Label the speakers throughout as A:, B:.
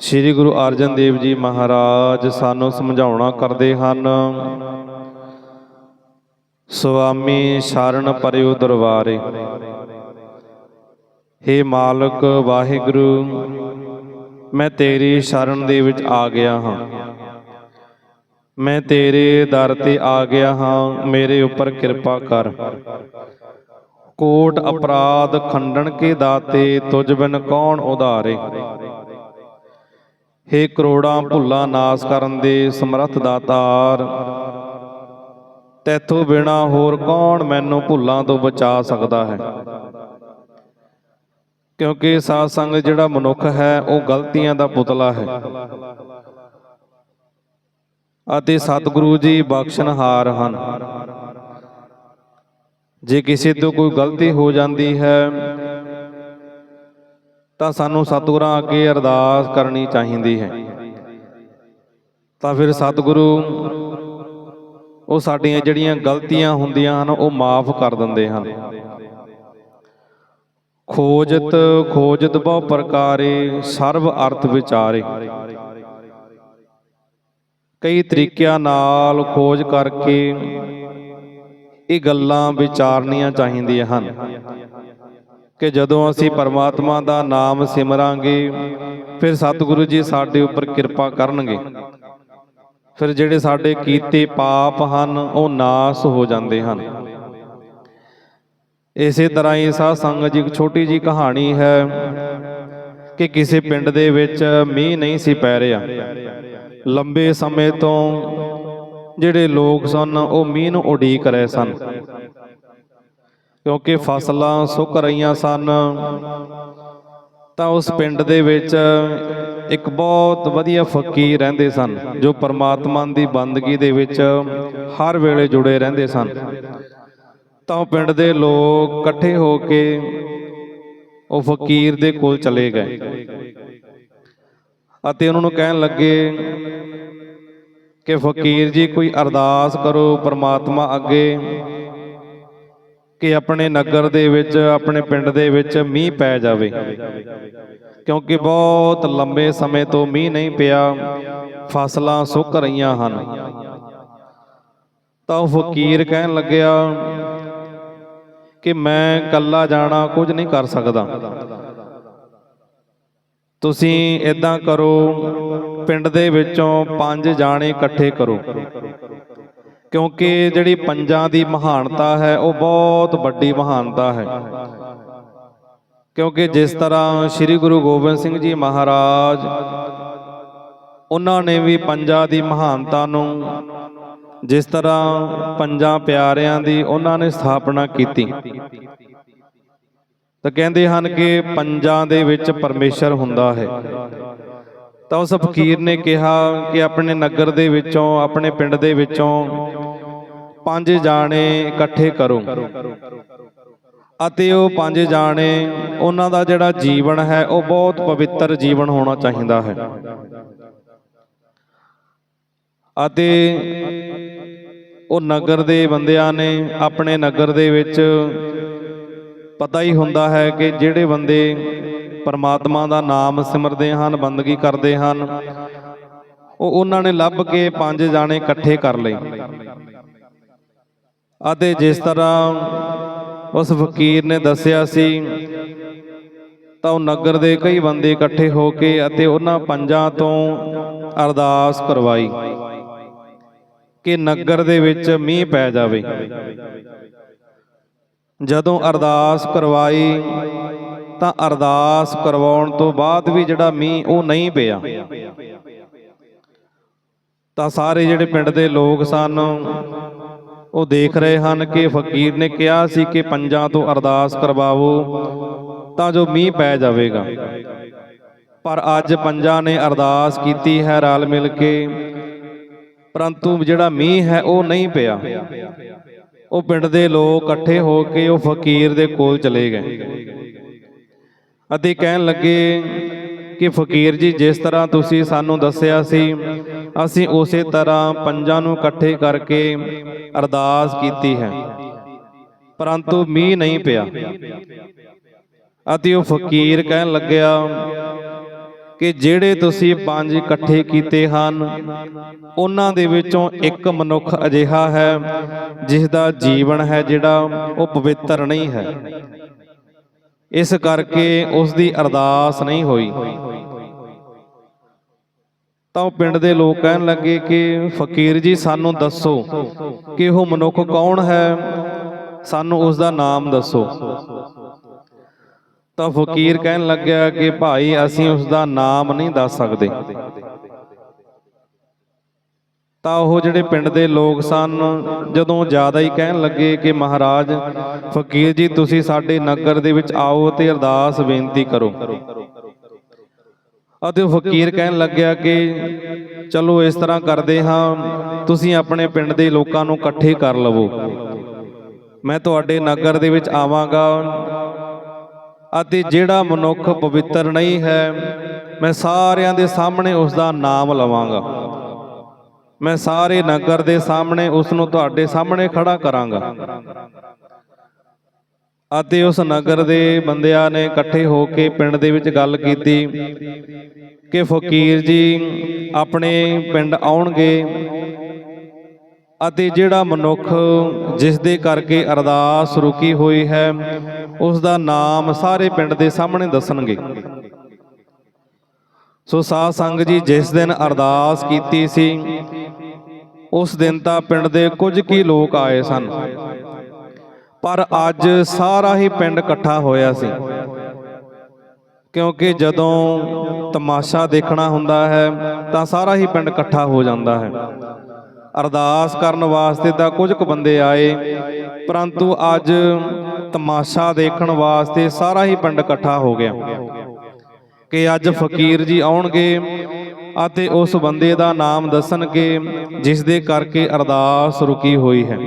A: ਸ੍ਰੀ ਗੁਰੂ ਅਰਜਨ ਦੇਵ ਜੀ ਮਹਾਰਾਜ ਸਾਨੂੰ ਸਮਝਾਉਣਾ ਕਰਦੇ ਹਨ। ਸੁਆਮੀ ਸ਼ਰਨ ਪਰਿਉ ਦਰਬਾਰੇ। ਹੇ ਮਾਲਕ ਵਾਹਿਗੁਰੂ, ਮੈਂ ਤੇਰੀ ਸ਼ਰਨ ਦੇ ਵਿੱਚ ਆ ਗਿਆ ਹਾਂ। ਮੈਂ ਤੇਰੇ ਦਰ ਤੇ ਆ ਗਿਆ ਹਾਂ, ਮੇਰੇ ਉੱਪਰ ਕਿਰਪਾ ਕਰ। ਕੋਟ ਅਪਰਾਧ ਖੰਡਣ ਕੇ ਦਾਤੇ, ਤੁਝ ਬਿਨ ਕੌਣ ਉਧਾਰੇ? ਹੇ ਕਰੋੜਾਂ ਭੁੱਲਾਂ ਨਾਸ ਕਰਨ ਦੇ ਸਮਰੱਥ ਦਾਤਾਰ ਤੈਥੋਂ ਬਿਨਾ ਹੋਰ ਕੌਣ ਮੈਨੂੰ ਭੁੱਲਾਂ ਤੋਂ ਬਚਾ ਸਕਦਾ ਹੈ? ਕਿਉਂਕਿ ਸਾਧ ਸੰਗ ਜਿਹੜਾ ਮਨੁੱਖ ਹੈ, ਉਹ ਗਲਤੀਆਂ ਦਾ ਪੁਤਲਾ ਹੈ। ਅਤੇ ਸਤਿਗੁਰੂ ਜੀ ਬਖਸ਼ਣਹਾਰ ਹਨ। ਜੇ ਕਿਸੇ ਤੋਂ ਕੋਈ ਗਲਤੀ ਹੋ ਜਾਂਦੀ ਹੈ ਤਾਂ ਸਾਨੂੰ ਸਤਿਗੁਰਾਂ ਅੱਗੇ ਅਰਦਾਸ ਕਰਨੀ ਚਾਹੀਦੀ ਹੈ। ਤਾਂ ਫਿਰ ਸਤਿਗੁਰੂ, ਉਹ ਸਾਡੀਆਂ ਜਿਹੜੀਆਂ ਗਲਤੀਆਂ ਹੁੰਦੀਆਂ ਹਨ, ਉਹ ਮਾਫ ਕਰ ਦਿੰਦੇ ਹਨ। ਖੋਜਤ ਖੋਜਤ ਬਹੁ ਪ੍ਰਕਾਰੇ ਸਰਬ ਅਰਥ ਵਿਚਾਰੇ। ਕਈ ਤਰੀਕਿਆਂ ਨਾਲ ਖੋਜ ਕਰਕੇ ਇਹ ਗੱਲਾਂ ਵਿਚਾਰਨੀਆਂ ਚਾਹੀਦੀਆਂ ਹਨ। ਕਿ ਜਦੋਂ ਅਸੀਂ ਪਰਮਾਤਮਾ ਦਾ ਨਾਮ ਸਿਮਰਾਂਗੇ ਫਿਰ ਸਤਿਗੁਰੂ ਜੀ ਸਾਡੇ ਉੱਪਰ ਕਿਰਪਾ ਕਰਨਗੇ। ਫਿਰ ਜਿਹੜੇ ਸਾਡੇ ਕੀਤੇ ਪਾਪ ਹਨ ਉਹ ਨਾਸ ਹੋ ਜਾਂਦੇ ਹਨ। ਇਸੇ ਤਰ੍ਹਾਂ ਹੀ ਸਾਧ ਸੰਗਤ ਜੀ ਇੱਕ ਛੋਟੀ ਜੀ ਕਹਾਣੀ ਹੈ ਕਿ ਕਿਸੇ ਪਿੰਡ ਦੇ ਵਿੱਚ ਮੀਂਹ ਨਹੀਂ ਸੀ ਪੈ ਰਿਹਾ। ਲੰਬੇ ਸਮੇਂ ਤੋਂ ਜਿਹੜੇ ਲੋਕ ਸਨ ਉਹ ਮੀਂਹ ਨੂੰ ਉਡੀਕ ਰਹੇ ਸਨ। ਕਿਉਂਕਿ ਫਸਲਾਂ ਸੁੱਕ ਰਹੀਆਂ ਸਨ। ਤਾਂ ਉਸ ਪਿੰਡ ਦੇ ਵਿੱਚ ਇੱਕ ਬਹੁਤ ਵਧੀਆ ਫਕੀਰ ਰਹਿੰਦੇ ਸਨ ਜੋ ਪਰਮਾਤਮਾ ਦੀ ਬੰਦਗੀ ਦੇ ਵਿੱਚ ਹਰ ਵੇਲੇ ਜੁੜੇ ਰਹਿੰਦੇ ਸਨ। ਤਾਂ ਪਿੰਡ ਦੇ ਲੋਕ ਇਕੱਠੇ ਹੋ ਕੇ ਉਹ ਫਕੀਰ ਦੇ ਕੋਲ ਚਲੇ ਗਏ। ਅਤੇ ਉਹਨਾਂ ਨੂੰ ਕਹਿਣ ਲੱਗੇ ਕਿ ਫਕੀਰ ਜੀ ਕੋਈ ਅਰਦਾਸ ਕਰੋ ਪਰਮਾਤਮਾ ਅੱਗੇ ਕਿ ਆਪਣੇ ਨਗਰ ਦੇ ਵਿੱਚ, ਆਪਣੇ ਪਿੰਡ ਦੇ ਵਿੱਚ ਮੀਂਹ ਪੈ ਜਾਵੇ। ਕਿਉਂਕਿ ਬਹੁਤ ਲੰਬੇ ਸਮੇਂ ਤੋਂ ਮੀਂਹ ਨਹੀਂ ਪਿਆ, ਫਸਲਾਂ ਸੁੱਕ ਰਹੀਆਂ ਹਨ। ਤਾਂ ਉਹ ਫਕੀਰ ਕਹਿਣ ਲੱਗਿਆ ਕਿ ਮੈਂ ਇਕੱਲਾ ਜਾਣਾ ਕੁਝ ਨਹੀਂ ਕਰ ਸਕਦਾ। ਤੁਸੀਂ ਇਦਾਂ ਕਰੋ, ਪਿੰਡ ਦੇ ਵਿੱਚੋਂ ਪੰਜ ਜਾਣੇ ਇਕੱਠੇ ਕਰੋ। ਕਿਉਂਕਿ ਜਿਹੜੀ ਪੰਜਾਂ ਦੀ ਮਹਾਨਤਾ ਹੈ, ਉਹ ਬਹੁਤ ਵੱਡੀ ਮਹਾਨਤਾ ਹੈ। ਕਿਉਂਕਿ ਜਿਸ ਤਰ੍ਹਾਂ ਸ੍ਰੀ ਗੁਰੂ ਗੋਬਿੰਦ ਸਿੰਘ ਜੀ ਮਹਾਰਾਜ, ਉਹਨਾਂ ਨੇ ਵੀ ਪੰਜਾਂ ਦੀ ਮਹਾਨਤਾ ਨੂੰ ਜਿਸ ਤਰ੍ਹਾਂ ਪੰਜਾਂ ਪਿਆਰਿਆਂ ਦੀ ਉਹਨਾਂ ਨੇ ਸਥਾਪਨਾ ਕੀਤੀ। ਤਾਂ ਕਹਿੰਦੇ ਹਨ ਕਿ ਪੰਜਾਂ ਦੇ ਵਿੱਚ ਪਰਮੇਸ਼ਰ ਹੁੰਦਾ ਹੈ। ਤਾਂ ਉਸ ਫਕੀਰ ਨੇ ਕਿਹਾ ਕਿ ਆਪਣੇ ਨਗਰ ਦੇ ਵਿੱਚੋਂ, ਆਪਣੇ ਪਿੰਡ ਦੇ ਵਿੱਚੋਂ ਪੰਜ ਜਾਣੇ ਇਕੱਠੇ ਕਰੋ। ਅਤੇ ਉਹ ਪੰਜ ਜਾਣੇ, ਉਹਨਾਂ ਦਾ ਜਿਹੜਾ ਜੀਵਨ ਹੈ, ਉਹ ਬਹੁਤ ਪਵਿੱਤਰ ਜੀਵਨ ਹੋਣਾ ਚਾਹੀਦਾ ਹੈ। ਅਤੇ ਉਹ ਨਗਰ ਦੇ ਬੰਦਿਆਂ ਨੇ ਆਪਣੇ ਨਗਰ ਦੇ ਵਿੱਚ ਪਤਾ ਹੀ ਹੁੰਦਾ ਹੈ ਕਿ ਜਿਹੜੇ ਬੰਦੇ ਪਰਮਾਤਮਾ ਦਾ ਨਾਮ ਸਿਮਰਦੇ ਹਨ, ਬੰਦਗੀ ਕਰਦੇ ਹਨ। ਉਹ ਉਹਨਾਂ ਨੇ ਲੱਭ ਕੇ ਪੰਜ ਜਾਣੇ ਇਕੱਠੇ ਕਰ ਲਏ। ਅਤੇ ਜਿਸ ਤਰ੍ਹਾਂ ਉਸ ਫਕੀਰ ਨੇ ਦੱਸਿਆ ਸੀ, ਤਾਂ ਉਹ ਨਗਰ ਦੇ ਕਈ ਬੰਦੇ ਇਕੱਠੇ ਹੋ ਕੇ ਅਤੇ ਉਹਨਾਂ ਪੰਜਾਂ ਤੋਂ ਅਰਦਾਸ ਕਰਵਾਈ ਕਿ ਨਗਰ ਦੇ ਵਿੱਚ ਮੀਂਹ ਪੈ ਜਾਵੇ। ਜਦੋਂ ਅਰਦਾਸ ਕਰਵਾਈ ਤਾਂ ਅਰਦਾਸ ਕਰਵਾਉਣ ਤੋਂ ਬਾਅਦ ਵੀ ਜਿਹੜਾ ਮੀਂਹ ਉਹ ਨਹੀਂ ਪਿਆ। ਤਾਂ ਸਾਰੇ ਜਿਹੜੇ ਪਿੰਡ ਦੇ ਲੋਕ ਸਨ, ਉਹ ਦੇਖ ਰਹੇ ਹਨ ਕਿ ਫਕੀਰ ਨੇ ਕਿਹਾ ਸੀ ਕਿ ਪੰਜਾਂ ਤੋਂ ਅਰਦਾਸ ਕਰਵਾਵੋ ਤਾਂ ਜੋ ਮੀਂਹ ਪੈ ਜਾਵੇਗਾ। ਪਰ ਅੱਜ ਪੰਜਾਂ ਨੇ ਅਰਦਾਸ ਕੀਤੀ ਹੈ ਰਲ ਮਿਲ ਕੇ, ਪਰੰਤੂ ਜਿਹੜਾ ਮੀਂਹ ਹੈ ਉਹ ਨਹੀਂ ਪਿਆ। ਉਹ ਪਿੰਡ ਦੇ ਲੋਕ ਇਕੱਠੇ ਹੋ ਕੇ ਉਹ ਫਕੀਰ ਦੇ ਕੋਲ ਚਲੇ ਗਏ। ਅਤੇ ਕਹਿਣ ਲੱਗੇ ਕਿ ਫਕੀਰ ਜੀ, ਜਿਸ ਤਰ੍ਹਾਂ ਤੁਸੀਂ ਸਾਨੂੰ ਦੱਸਿਆ ਸੀ, ਅਸੀਂ ਉਸੇ ਤਰ੍ਹਾਂ ਪੰਜਾਂ ਨੂੰ ਇਕੱਠੇ ਕਰਕੇ ਅਰਦਾਸ ਕੀਤੀ ਹੈ। ਪਰੰਤੂ ਮੀਂਹ ਨਹੀਂ ਪਿਆ। ਅਤੇ ਉਹ ਫਕੀਰ ਕਹਿਣ ਲੱਗਿਆ ਕਿ ਜਿਹੜੇ ਤੁਸੀਂ ਪੰਜ ਇਕੱਠੇ ਕੀਤੇ ਹਨ, ਉਹਨਾਂ ਦੇ ਵਿੱਚੋਂ ਇੱਕ ਮਨੁੱਖ ਅਜਿਹਾ ਹੈ ਜਿਸ ਦਾ ਜੀਵਨ ਹੈ ਜਿਹੜਾ ਉਹ ਪਵਿੱਤਰ ਨਹੀਂ ਹੈ। ਇਸ ਕਰਕੇ ਉਸ ਦੀ ਅਰਦਾਸ ਨਹੀਂ ਹੋਈ। ਤਾਂ ਉਹ ਪਿੰਡ ਦੇ ਲੋਕ ਕਹਿਣ ਲੱਗੇ ਕਿ, ਫਕੀਰ ਜੀ, ਸਾਨੂੰ ਦੱਸੋ ਕਿ ਉਹ ਮਨੁੱਖ ਕੌਣ ਹੈ? ਸਾਨੂੰ ਉਸ ਦਾ ਨਾਮ ਦੱਸੋ। ਤਾਂ ਫਕੀਰ ਕਹਿਣ ਲੱਗਿਆ ਕਿ, ਭਾਈ, ਅਸੀਂ ਉਸ ਦਾ ਨਾਮ ਨਹੀਂ ਦੱਸ ਸਕਦੇ। ਤਾਂ ਉਹ ਜਿਹੜੇ ਪਿੰਡ ਦੇ ਲੋਕ ਸਨ, ਜਦੋਂ ਜ਼ਿਆਦਾ ਹੀ ਕਹਿਣ ਲੱਗੇ ਕਿ ਮਹਾਰਾਜ, ਫਕੀਰ ਜੀ, ਤੁਸੀਂ ਸਾਡੇ ਨਗਰ ਦੇ ਵਿੱਚ ਆਓ ਤੇ ਅਰਦਾਸ ਬੇਨਤੀ ਕਰੋ। ਅਤੇ ਫਕੀਰ ਕਹਿਣ ਲੱਗਿਆ ਕਿ, ਚਲੋ ਇਸ ਤਰ੍ਹਾਂ ਕਰਦੇ ਹਾਂ, ਤੁਸੀਂ ਆਪਣੇ ਪਿੰਡ ਦੇ ਲੋਕਾਂ ਨੂੰ ਇਕੱਠੇ ਕਰ ਲਵੋ। ਮੈਂ ਤੁਹਾਡੇ ਨਗਰ ਦੇ ਵਿੱਚ ਆਵਾਂਗਾ ਅਤੇ ਜਿਹੜਾ ਮਨੁੱਖ ਪਵਿੱਤਰ ਨਹੀਂ ਹੈ, ਮੈਂ ਸਾਰਿਆਂ ਦੇ ਸਾਹਮਣੇ ਉਸ ਦਾ ਨਾਮ ਲਵਾਂਗਾ। ਮੈਂ ਸਾਰੇ ਨਗਰ ਦੇ ਸਾਹਮਣੇ ਉਸ ਨੂੰ ਤੁਹਾਡੇ ਸਾਹਮਣੇ ਖੜਾ ਕਰਾਂਗਾ। ਅਤੇ ਉਸ ਨਗਰ ਦੇ ਬੰਦਿਆਂ ਨੇ ਇਕੱਠੇ ਹੋ ਕੇ ਪਿੰਡ ਦੇ ਵਿੱਚ ਗੱਲ ਕੀਤੀ ਕਿ ਫਕੀਰ ਜੀ, ਆਪਣੇ ਪਿੰਡ ਆਉਣਗੇ ਅਤੇ ਜਿਹੜਾ ਮਨੁੱਖ ਜਿਸ ਦੇ ਕਰਕੇ ਅਰਦਾਸ ਰੁਕੀ ਹੋਈ ਹੈ ਉਸ ਦਾ ਨਾਮ ਸਾਰੇ ਪਿੰਡ ਦੇ ਸਾਹਮਣੇ ਦੱਸਣਗੇ। ਸੋ ਸਾਧ ਸੰਗ ਜੀ, ਜਿਸ ਦਿਨ ਅਰਦਾਸ ਕੀਤੀ ਸੀ, ਉਸ ਦਿਨ ਤਾਂ ਪਿੰਡ ਦੇ ਕੁਝ ਕੀ ਲੋਕ ਆਏ ਸਨ। ਪਰ ਅੱਜ ਸਾਰਾ ਹੀ ਪਿੰਡ ਇਕੱਠਾ ਹੋਇਆ ਸੀ। ਕਿਉਂਕਿ ਜਦੋਂ ਤਮਾਸ਼ਾ ਦੇਖਣਾ ਹੁੰਦਾ ਹੈ, ਤਾਂ ਸਾਰਾ ਹੀ ਪਿੰਡ ਇਕੱਠਾ ਹੋ ਜਾਂਦਾ ਹੈ। ਅਰਦਾਸ ਕਰਨ ਵਾਸਤੇ ਤਾਂ ਕੁਝ ਕੁ ਬੰਦੇ ਆਏ, ਪਰੰਤੂ ਅੱਜ ਤਮਾਸ਼ਾ ਦੇਖਣ ਵਾਸਤੇ ਸਾਰਾ ਹੀ ਪਿੰਡ ਇਕੱਠਾ ਹੋ ਗਿਆ। ਕਿ ਅੱਜ ਫਕੀਰ ਜੀ ਆਉਣਗੇ ਅਤੇ ਉਸ ਬੰਦੇ ਦਾ ਨਾਮ ਦੱਸਣਗੇ ਜਿਸ ਦੇ ਕਰਕੇ ਅਰਦਾਸ ਰੁਕੀ ਹੋਈ ਹੈ।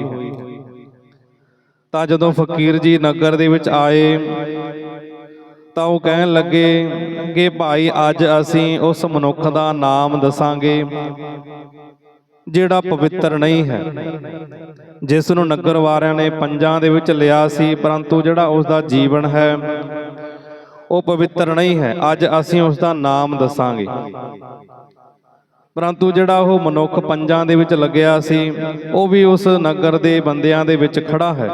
A: ਤਾਂ ਜਦੋਂ ਫਕੀਰ ਜੀ ਨਗਰ ਦੇ ਵਿੱਚ ਆਏ, ਤਾਂ ਉਹ ਕਹਿਣ ਲੱਗੇ ਕਿ ਭਾਈ, ਅੱਜ ਅਸੀਂ ਉਸ ਮਨੁੱਖ ਦਾ ਨਾਮ ਦੱਸਾਂਗੇ, ਜਿਹੜਾ ਪਵਿੱਤਰ ਨਹੀਂ ਹੈ ਜਿਸ ਨੂੰ ਨਗਰ ਵਾਲਿਆਂ ਨੇ ਪੰਜਾਂ ਦੇ ਵਿੱਚ ਲਿਆ ਸੀ, ਪਰੰਤੂ ਜਿਹੜਾ ਉਸ ਦਾ ਜੀਵਨ ਹੈ ਉਹ ਪਵਿੱਤਰ ਨਹੀਂ ਹੈ। ਅੱਜ ਅਸੀਂ ਉਸ ਦਾ ਨਾਮ ਦੱਸਾਂਗੇ। ਪਰੰਤੂ ਜਿਹੜਾ ਉਹ ਮਨੁੱਖ ਪੰਜਾਂ ਦੇ ਵਿੱਚ ਲੱਗਿਆ ਸੀ, ਉਹ ਵੀ ਉਸ ਨਗਰ ਦੇ ਬੰਦਿਆਂ ਦੇ ਵਿੱਚ ਖੜਾ ਹੈ।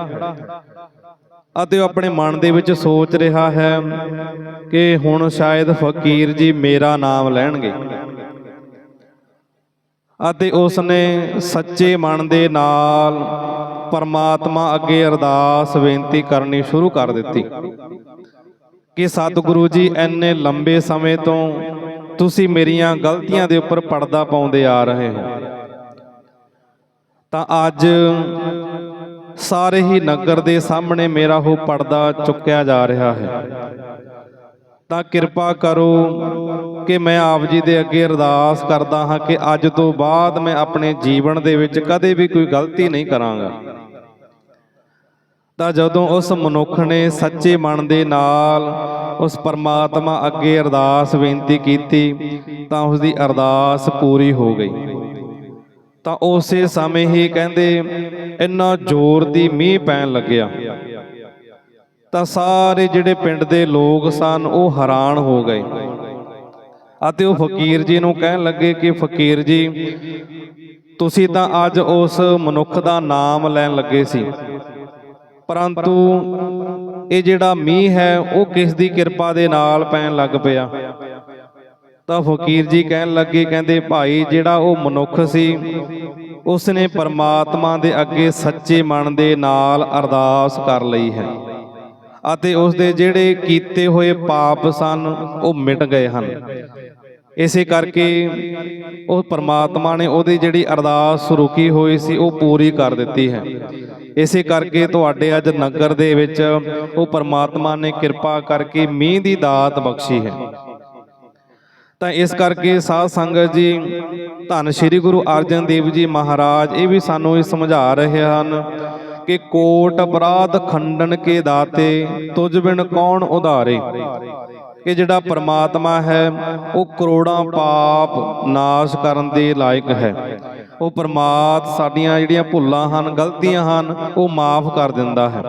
A: ਅਤੇ ਉਹ ਆਪਣੇ ਮਨ ਦੇ ਵਿੱਚ ਸੋਚ ਰਿਹਾ ਹੈ ਕਿ ਹੁਣ ਸ਼ਾਇਦ ਫਕੀਰ ਜੀ ਮੇਰਾ ਨਾਮ ਲੈਣਗੇ। ਅਤੇ ਉਸ ਨੇ ਸੱਚੇ ਮਨ ਦੇ ਨਾਲ ਪਰਮਾਤਮਾ ਅੱਗੇ ਅਰਦਾਸ ਬੇਨਤੀ ਕਰਨੀ ਸ਼ੁਰੂ ਕਰ ਦਿੱਤੀ। ਕਿ ਸਤਿਗੁਰੂ ਜੀ ਐਨੇ ਲੰਬੇ ਸਮੇਂ ਤੋਂ ਤੁਸੀਂ ਮੇਰੀਆਂ ਗਲਤੀਆਂ ਦੇ ਉੱਪਰ ਪਰਦਾ ਪਾਉਂਦੇ ਆ ਰਹੇ ਹੋ। ਤਾਂ ਅੱਜ ਸਾਰੇ ਹੀ ਨਗਰ ਦੇ ਸਾਹਮਣੇ ਮੇਰਾ ਉਹ ਪਰਦਾ ਚੁੱਕਿਆ ਜਾ ਰਿਹਾ ਹੈ। ਤਾਂ ਕਿਰਪਾ ਕਰੋ ਕਿ ਮੈਂ ਆਪ ਜੀ ਦੇ ਅੱਗੇ ਅਰਦਾਸ ਕਰਦਾ ਹਾਂ ਕਿ ਅੱਜ ਤੋਂ ਬਾਅਦ ਮੈਂ ਆਪਣੇ ਜੀਵਨ ਦੇ ਵਿੱਚ ਕਦੇ ਵੀ ਕੋਈ ਗਲਤੀ ਨਹੀਂ ਕਰਾਂਗਾ। ਤਾਂ ਜਦੋਂ ਉਸ ਮਨੁੱਖ ਨੇ ਸੱਚੇ ਮਨ ਦੇ ਨਾਲ ਉਸ ਪਰਮਾਤਮਾ ਅੱਗੇ ਅਰਦਾਸ ਬੇਨਤੀ ਕੀਤੀ, ਤਾਂ ਉਸ ਦੀ ਅਰਦਾਸ ਪੂਰੀ ਹੋ ਗਈ। ਤਾਂ ਉਸੇ ਸਮੇਂ ਹੀ ਕਹਿੰਦੇ, ਇੰਨਾ ਜ਼ੋਰ ਦੀ ਮੀਂਹ ਪੈਣ ਲੱਗਿਆ। ਤਾਂ ਸਾਰੇ ਜਿਹੜੇ ਪਿੰਡ ਦੇ ਲੋਕ ਸਨ, ਉਹ ਹੈਰਾਨ ਹੋ ਗਏ। ਅਤੇ ਉਹ ਫਕੀਰ ਜੀ ਨੂੰ ਕਹਿਣ ਲੱਗੇ ਕਿ, ਫਕੀਰ ਜੀ, ਤੁਸੀਂ ਤਾਂ ਅੱਜ ਉਸ ਮਨੁੱਖ ਦਾ ਨਾਮ ਲੈਣ ਲੱਗੇ ਸੀ। ਪਰੰਤੂ ਇਹ ਜਿਹੜਾ ਮੀਂਹ ਹੈ, ਉਹ ਕਿਸ ਦੀ ਕਿਰਪਾ ਦੇ ਨਾਲ ਪੈਣ ਲੱਗ ਪਿਆ? ਤਾਂ ਫਕੀਰ ਜੀ ਕਹਿਣ ਲੱਗੇ, ਕਹਿੰਦੇ, ਭਾਈ, ਜਿਹੜਾ ਉਹ ਮਨੁੱਖ ਸੀ ਉਸ ਨੇ ਪਰਮਾਤਮਾ ਦੇ ਅੱਗੇ ਸੱਚੇ ਮਨ ਦੇ ਨਾਲ ਅਰਦਾਸ ਕਰ ਲਈ ਹੈ ਅਤੇ ਉਸ ਦੇ ਜਿਹੜੇ ਕੀਤੇ ਹੋਏ ਪਾਪ ਸਨ, ਉਹ ਮਿਟ ਗਏ ਹਨ। ਇਸੇ ਕਰਕੇ ਉਹ ਪਰਮਾਤਮਾ ਨੇ ਉਹਦੀ ਜਿਹੜੀ ਅਰਦਾਸ ਰੁਕੀ ਹੋਈ ਸੀ, ਉਹ ਪੂਰੀ ਕਰ ਦਿੱਤੀ ਹੈ। ਇਸੇ ਕਰਕੇ ਤੁਹਾਡੇ ਅੱਜ ਨਗਰ ਦੇ ਵਿੱਚ ਉਹ ਪਰਮਾਤਮਾ ਨੇ ਕਿਰਪਾ ਕਰਕੇ ਮੀਂਹ ਦੀ ਦਾਤ ਬਖਸ਼ੀ ਹੈ। ਤਾਂ ਇਸ ਕਰਕੇ ਸਾਧ ਸੰਗਤ ਜੀ, ਧੰਨ ਸ਼੍ਰੀ ਗੁਰੂ ਅਰਜਨ ਦੇਵ ਜੀ ਮਹਾਰਾਜ, ਇਹ ਵੀ ਸਾਨੂੰ ਇਹ ਸਮਝਾ ਰਹੇ ਹਨ ਕਿ ਕੋਟ ਅਪਰਾਧ ਖੰਡਨ ਕੇ ਦਾਤੇ, ਤੁਝ ਬਿਨ ਕੌਣ ਉਧਾਰੇ? ਕਿ ਜਿਹੜਾ ਪਰਮਾਤਮਾ ਹੈ, ਉਹ ਕਰੋੜਾਂ ਪਾਪ ਨਾਸ਼ ਕਰਨ ਦੇ ਲਾਇਕ ਹੈ। ਉਹ ਪਰਮਾਤ ਸਾਡੀਆਂ ਜਿਹੜੀਆਂ ਭੁੱਲਾਂ ਹਨ, ਗਲਤੀਆਂ ਹਨ, ਉਹ ਮਾਫ ਕਰ ਦਿੰਦਾ ਹੈ।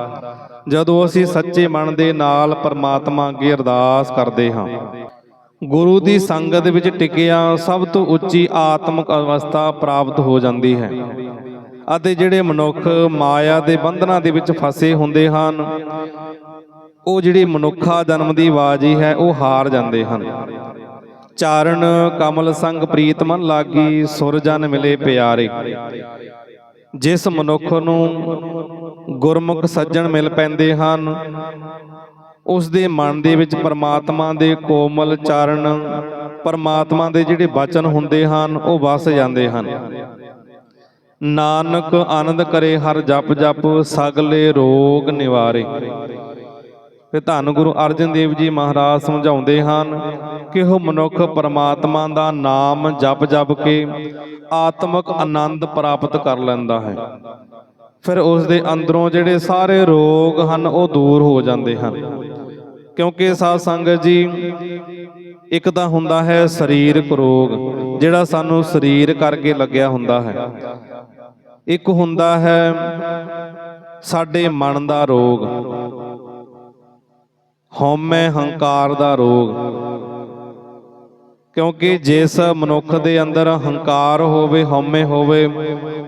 A: ਜਦੋਂ ਅਸੀਂ ਸੱਚੇ ਮਨ ਦੇ ਨਾਲ ਪਰਮਾਤਮਾ ਅੱਗੇ ਅਰਦਾਸ ਕਰਦੇ ਹਾਂ, ਗੁਰੂ ਦੀ ਸੰਗਤ ਵਿੱਚ ਟਿਕਿਆ ਸਭ ਤੋਂ ਉੱਚੀ ਆਤਮਿਕ ਅਵਸਥਾ ਪ੍ਰਾਪਤ ਹੋ ਜਾਂਦੀ ਹੈ। ਅਤੇ ਜਿਹੜੇ ਮਨੁੱਖ ਮਾਇਆ ਦੇ ਬੰਧਨਾਂ ਦੇ ਵਿੱਚ ਫਸੇ ਹੁੰਦੇ ਹਨ ਉਹ ਜਿਹੜੀ ਮਨੁੱਖਾ ਜਨਮ ਦੀ ਬਾਜੀ ਹੈ ਉਹ ਹਾਰ ਜਾਂਦੇ ਹਨ। ਚਾਰਨ ਕਮਲ ਸੰਗ ਪ੍ਰੀਤ ਮਨ ਲਾਗੀ, ਸੁਰ ਜਨ ਮਿਲੇ ਪਿਆਰੇ। ਜਿਸ ਮਨੁੱਖ ਨੂੰ ਗੁਰਮੁਖ ਸੱਜਣ ਮਿਲ ਪੈਂਦੇ ਹਨ, ਉਸ ਦੇ ਮਨ ਦੇ ਵਿੱਚ ਪਰਮਾਤਮਾ ਦੇ ਕੋਮਲ ਚਰਨ ਪਰਮਾਤਮਾ ਦੇ ਜਿਹੜੇ ਬਚਨ ਹੁੰਦੇ ਹਨ, ਉਹ ਵਸ ਜਾਂਦੇ ਹਨ। ਨਾਨਕ ਆਨੰਦ ਕਰੇ ਹਰ ਜਪ ਜਪ, ਸਗਲੇ ਰੋਗ ਨਿਵਾਰੇ। ਤੇ ਧੰਨ ਗੁਰੂ ਅਰਜਨ ਦੇਵ ਜੀ ਮਹਾਰਾਜ ਸਮਝਾਉਂਦੇ ਹਨ ਕਿ ਉਹ ਮਨੁੱਖ ਪਰਮਾਤਮਾ ਦਾ ਨਾਮ ਜਪ ਜਪ ਕੇ ਆਤਮਿਕ ਆਨੰਦ ਪ੍ਰਾਪਤ ਕਰ ਲੈਂਦਾ ਹੈ। ਫਿਰ ਉਸ ਦੇ ਅੰਦਰੋਂ ਜਿਹੜੇ ਸਾਰੇ ਰੋਗ ਹਨ, ਉਹ ਦੂਰ ਹੋ ਜਾਂਦੇ ਹਨ। ਕਿਉਂਕਿ ਸਾਧ ਸੰਗਤ ਜੀ, ਇੱਕ ਤਾਂ ਹੁੰਦਾ ਹੈ ਸਰੀਰਕ ਰੋਗ, ਜਿਹੜਾ ਸਾਨੂੰ ਸਰੀਰ ਕਰਕੇ ਲੱਗਿਆ ਹੁੰਦਾ ਹੈ। ਇੱਕ ਹੁੰਦਾ ਹੈ ਸਾਡੇ ਮਨ ਦਾ ਰੋਗ। ਹਉਮੈ ਹੰਕਾਰ ਦਾ ਰੋਗ। ਕਿਉਂਕਿ ਜਿਸ ਮਨੁੱਖ ਦੇ ਅੰਦਰ ਹੰਕਾਰ ਹੋਵੇ, ਹਉਮੈ ਹੋਵੇ,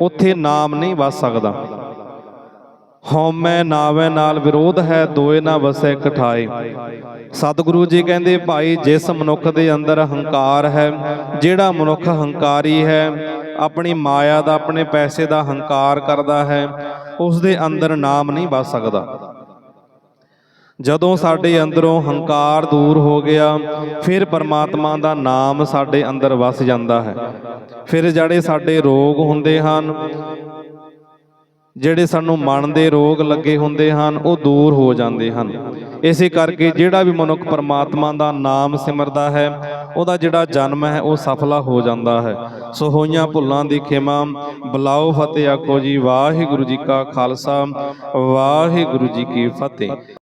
A: ਉੱਥੇ ਨਾਮ ਨਹੀਂ ਵਸ ਸਕਦਾ। ਹਉਮੈ ਨਾਵੇਂ ਨਾਲ ਵਿਰੋਧ ਹੈ, ਦੋਏ ਨਾ ਵਸੈ ਇਕਠਾਏ। ਸਤਿਗੁਰੂ ਜੀ ਕਹਿੰਦੇ, ਭਾਈ, ਜਿਸ ਮਨੁੱਖ ਦੇ ਅੰਦਰ ਹੰਕਾਰ ਹੈ, ਜਿਹੜਾ ਮਨੁੱਖ ਹੰਕਾਰੀ ਹੈ, ਆਪਣੀ ਮਾਇਆ ਦਾ, ਆਪਣੇ ਪੈਸੇ ਦਾ ਹੰਕਾਰ ਕਰਦਾ ਹੈ ਉਸ ਦੇ ਅੰਦਰ ਨਾਮ ਨਹੀਂ ਵਸ ਸਕਦਾ। ਜਦੋਂ ਸਾਡੇ ਅੰਦਰੋਂ ਹੰਕਾਰ ਦੂਰ ਹੋ ਗਿਆ, ਫਿਰ ਪਰਮਾਤਮਾ ਦਾ ਨਾਮ ਸਾਡੇ ਅੰਦਰ ਵਸ ਜਾਂਦਾ ਹੈ। ਫਿਰ ਜਿਹੜੇ ਸਾਡੇ ਰੋਗ ਹੁੰਦੇ ਹਨ, ਜਿਹੜੇ ਸਾਨੂੰ ਮਨ ਦੇ ਰੋਗ ਲੱਗੇ ਹੁੰਦੇ ਹਨ, ਉਹ ਦੂਰ ਹੋ ਜਾਂਦੇ ਹਨ। ਇਸੇ ਕਰਕੇ ਜਿਹੜਾ ਵੀ ਮਨੁੱਖ ਪਰਮਾਤਮਾ ਦਾ ਨਾਮ ਸਿਮਰਦਾ ਹੈ, ਉਹਦਾ ਜਿਹੜਾ ਜਨਮ ਹੈ, ਉਹ ਸਫਲਾ ਹੋ ਜਾਂਦਾ ਹੈ। ਸੋ ਹੋਈਆਂ ਭੁੱਲਾਂ ਦੀ ਖਿਮਾ, ਬਲਾਓ ਫਤਿਹ ਆਖੋ ਜੀ, ਵਾਹਿਗੁਰੂ ਜੀ ਕਾ ਖਾਲਸਾ, ਵਾਹਿਗੁਰੂ ਜੀ ਕੀ ਫਤਿਹ।